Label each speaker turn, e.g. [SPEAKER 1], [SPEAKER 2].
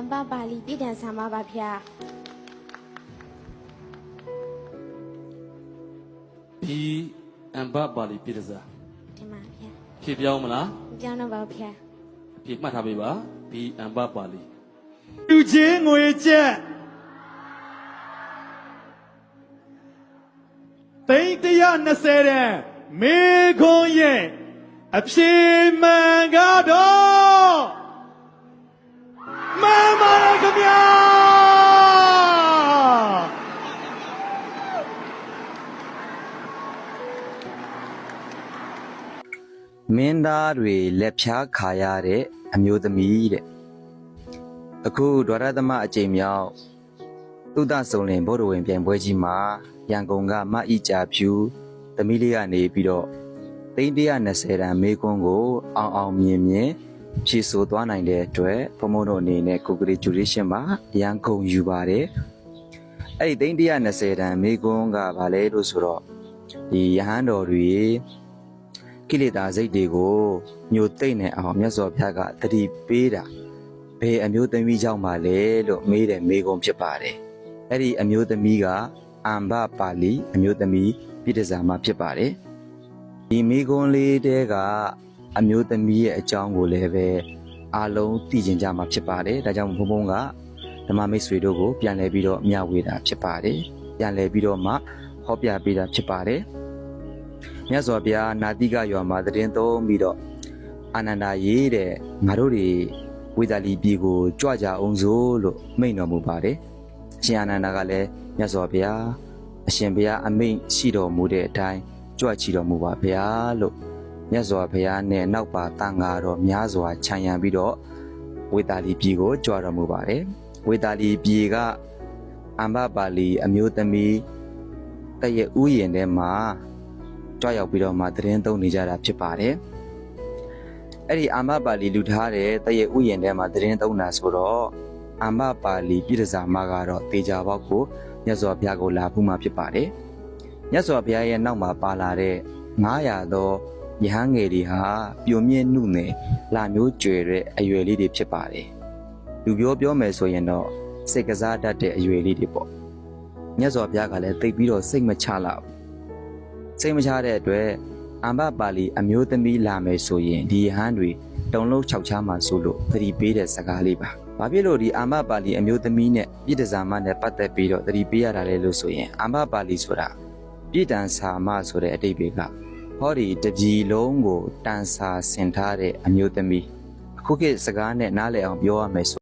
[SPEAKER 1] မ်ပပါဠိပြည်တံဆာမပါဗျာ
[SPEAKER 2] ဒီအံဘပါဠိပြည်တစား
[SPEAKER 1] ဒီမှာဗျာ
[SPEAKER 2] ဖြည့်ပြောင်းမလား
[SPEAKER 1] မပြောင်းတော့ပါဘူးဗျာ
[SPEAKER 2] အဖြည့်မှတ်ထားပေးပါဒီအံဘပါဠိ
[SPEAKER 3] လူချင်းငွေကျက်သိန်း120တဲ့မေခွန်ရဲ့အဖြေမှန်ကတော့ မ
[SPEAKER 4] င်းသားတွေလက်ဖြားခါရတဲ့အမျိုးသမီးတဲ့အခုဒွါရသမအကြိမ်မြောက်သုဒ္ဓဆုံလင်ဗုဒ္ဓဝင်ပြိုင်ပွဲကြီးမှာရန်ကုန်ကမအီကြဖြူသမီးလေးကနေပြီးတော့သိန်း120တန်မေကွန်းကို အောင်အောင်မြင်မြင်ဖြည့်ဆို့သွားနိုင်တဲ့အတွက်ဘုံဘုံတို့အနေနဲ့ congratulation ပါရန်ကုန်ယူပါတယ်အဲ့ဒီသိန်း120တန်မေကွန်းကဗာလဲလို့ဆိုတော့ဒီရဟန်းတော်တွေ ကိလေသာစိတ်တွေကိုညှို့သိမ့်နေအောင်မြတ်စွာဘုရားကတတိပေးတာဘယ်အမျိုးသမီးကြောင့်ပါလဲလို့မေးတယ်မေးခွန်းဖြစ်ပါတယ်အဲ့ဒီအမျိုးသမီးကအမ္ဘပါဠိအမျိုးသမီးပြည်တစားမှာဖြစ်ပါတယ်ဒီမေးခွန်းလေးတဲကအမျိုးသမီးရဲ့အကြောင်းကိုလည်းပဲအားလုံးသိကျင်ကြမှာဖြစ်ပါတယ်ဒါကြောင့်ဘုံဘုံကဓမ္မမိတ်ဆွေတို့ကိုပြန်လည်ပြီးတော့မျှဝေတာဖြစ်ပါတယ်ပြန်လည်ပြီးတော့မှဟောပြပေးတာဖြစ်ပါတယ် မြတ်စွာဘုရားနာတိကရွာမှာတည်င်းသုံးပြီးတော့အာနန္ဒာရေးတဲ့ငါတို့တွေဝိသလီပြည်ကိုကြွကြအောင်စို့လို့မိန့်တော်မူပါတယ်အရှင်အာနန္ဒာကလည်းမြတ်စွာဘုရားအရှင်ဘုရားအမိန့်ရှိတော်မူတဲ့အတိုင်းကြွချီတော်မူပါဗျာလို့မြတ်စွာဘုရားနဲ့နောက်ပါတန်ဃာတော်များစွာခြံရံပြီးတော့ဝိသလီပြည်ကိုကြွတော်မူပါတယ်ဝိသလီပြည်ကအမ္ဘပါဠိအမျိုးသမီးတည့်ရဲ့ဥယျာဉ်ထဲမှာ ကြွရောက်ပြီးတော့မှသတင်းသုံးနေကြတာဖြစ်ပါတယ်။အဲ့ဒီအာမပါဠိလူထားတဲ့တရဲ့ဥယျာဉ်ထဲမှာသတင်းသုံးတာဆိုတော့အာမပါဠိပြည်တစာမကတော့တေချာဘောက်ကိုမြတ်စွာဘုရားကိုလာဘူးမှဖြစ်ပါတယ်။မြတ်စွာဘုရားရဲ့နောက်မှာပါလာတဲ့900သောယဟန်ငယ်တွေဟာပြိုမြင့်နှုနယ်လာမျိုးကျွယ်တဲ့အရွယ်လေးတွေဖြစ်ပါတယ်။လူပြောပြောမယ်ဆိုရင်တော့စိတ်ကစားတတ်တဲ့အရွယ်လေးတွေပေါ့။မြတ်စွာဘုရားကလည်းတိတ်ပြီးတော့စိတ်မချလာဘူး စိတ်မချတဲ့အတွက်အမ္ဘပါဠိအမျိုးသမီးလာမယ်ဆိုရင်ဒီဟန်းတွေတုံလုံး၆ချားမှဆိုလို့သတိပေးတဲ့စကားလေးပါ။ဘာဖြစ်လို့ဒီအမ္ဘပါဠိအမျိုးသမီးနဲ့ပြည်တစာမနဲ့ပတ်သက်ပြီးတော့သတိပေးရတာလဲလို့ဆိုရင်အမ္ဘပါဠိဆိုတာပြည်တန်စာမဆိုတဲ့အတိတ်တွေကဟောဒီတပြည်လုံးကိုတန်စာဆင်ထားတဲ့အမျိုးသမီးအခုခေတ်စကားနဲ့နားလည်အောင်ပြောရမယ်ဆို